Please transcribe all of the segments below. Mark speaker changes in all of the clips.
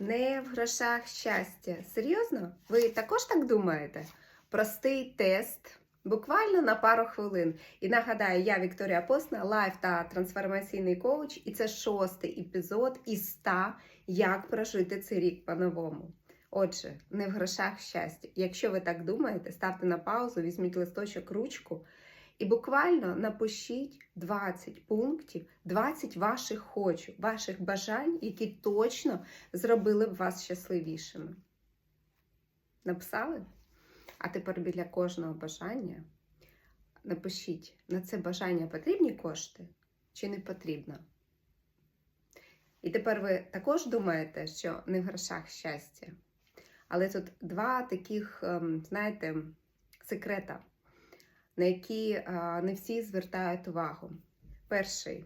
Speaker 1: Не в грошах щастя. Серйозно? Ви також так думаєте? Простий тест. Буквально на пару хвилин. І нагадаю, я Вікторія Посна, лайф та трансформаційний коуч, і це шостий епізод із 100 як прожити цей рік по-новому. Отже, не в грошах щастя. Якщо ви так думаєте, ставте на паузу, візьміть листочок, ручку і буквально напишіть 20 пунктів, 20 ваших хочу, ваших бажань, які точно зробили б вас щасливішими. Написали? А тепер біля кожного бажання напишіть, на це бажання потрібні кошти чи не потрібно. І тепер ви також думаєте, що не в грошах щастя. Але тут два таких, ем, знаєте, секрета, на які не всі звертають увагу. Перший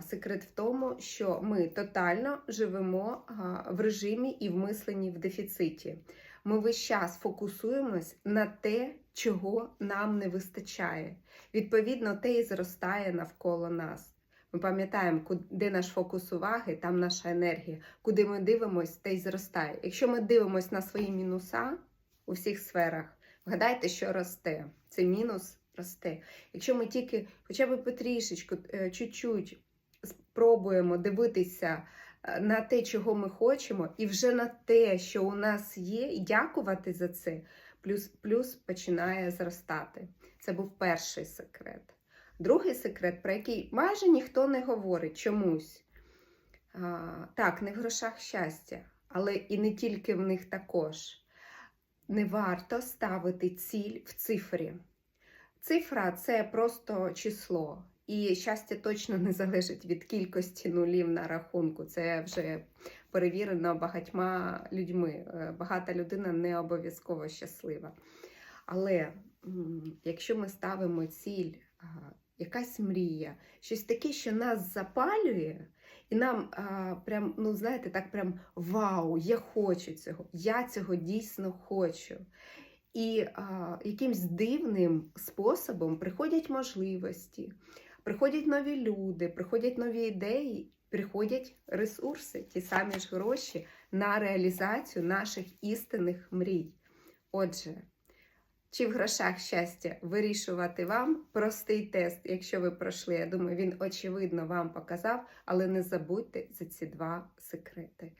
Speaker 1: секрет в тому, що ми тотально живемо в режимі і в мисленні в дефіциті. Ми весь час фокусуємось на те, чого нам не вистачає. Відповідно, те і зростає навколо нас. Ми пам'ятаємо, ку- де наш фокус уваги, там наша енергія. Куди ми дивимось, те й зростає. Якщо ми дивимось на свої мінуса у всіх сферах, вгадайте, що росте. Це мінус росте. Якщо ми тільки хоча б потрішечку, е, чуть-чуть спробуємо дивитися е, на те, чого ми хочемо, і вже на те, що у нас є, і дякувати за це, плюс, плюс починає зростати. Це був перший секрет. Другий секрет, про який майже ніхто не говорить чомусь. А, так, не в грошах щастя, але і не тільки в них також. Не варто ставити ціль в цифрі. Цифра це просто число. І щастя точно не залежить від кількості нулів на рахунку. Це вже перевірено багатьма людьми. Е, Багата людина не обов'язково щаслива. Але якщо ми ставимо ціль, якась мрія, щось таке, що нас запалює, і нам а, прям, ну знаєте, так прям вау, я хочу цього, я цього дійсно хочу. І а, якимсь дивним способом приходять можливості, приходять нові люди, приходять нові ідеї, приходять ресурси, ті самі ж гроші на реалізацію наших істинних мрій. Отже, чи в грошах щастя вирішувати вам простий тест, якщо ви пройшли. Я думаю, він очевидно вам показав, але не забудьте за ці два секрети.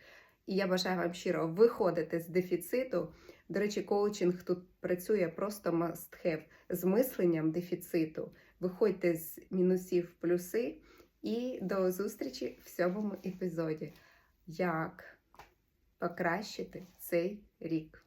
Speaker 1: І я бажаю вам щиро виходити з дефіциту. До речі, коучинг тут працює просто must have з мисленням дефіциту. Виходьте з мінусів в плюси і до зустрічі в сьомому епізоді. Як покращити цей рік?